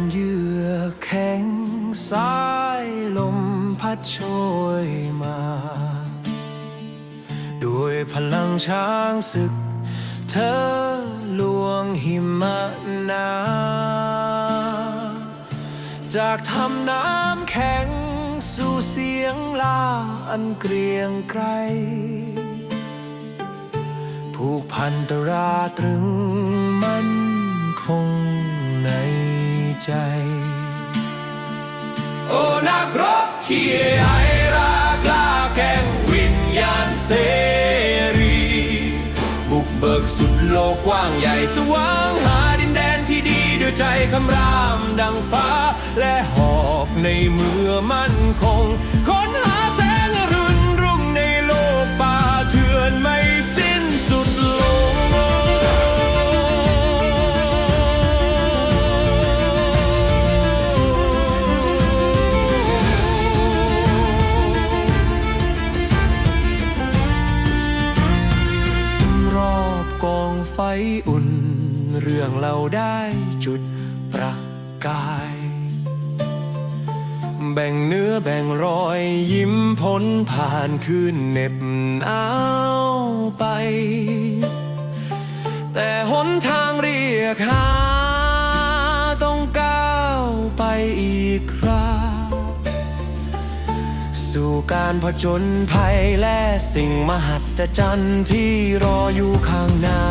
นเยือกแข็งสายลมพัดโชยมา ด้วยพลังช้างศึก เธอลวงหิมะนา จากทำน้ำแข็งสู่เสียงลาอันเกรียงไกรผูกพันตราตรึง ใจ โอ้นักรบเขียไอรากล้าแก่งวิญญาณเสรี บุกเบิกสุดโลกกว้างใหญ่สว่างหาดินแดนที่ดีด้วยใจคำรามดังฟ้า และหอกในมือมั่นคงค้นหา องไฟอุ่น เรื่องเราได้จุดประกาย แบ่งเนื้อแบ่งรอยยิ้มพ้นผ่านคืนเหน็บเอาวไป แต่หนทางเรียกหาต้องก้าวไปอีกครา สู่การผจญภัยและสิ่งมหัศจรรย์ที่รออยู่ข้างหน้า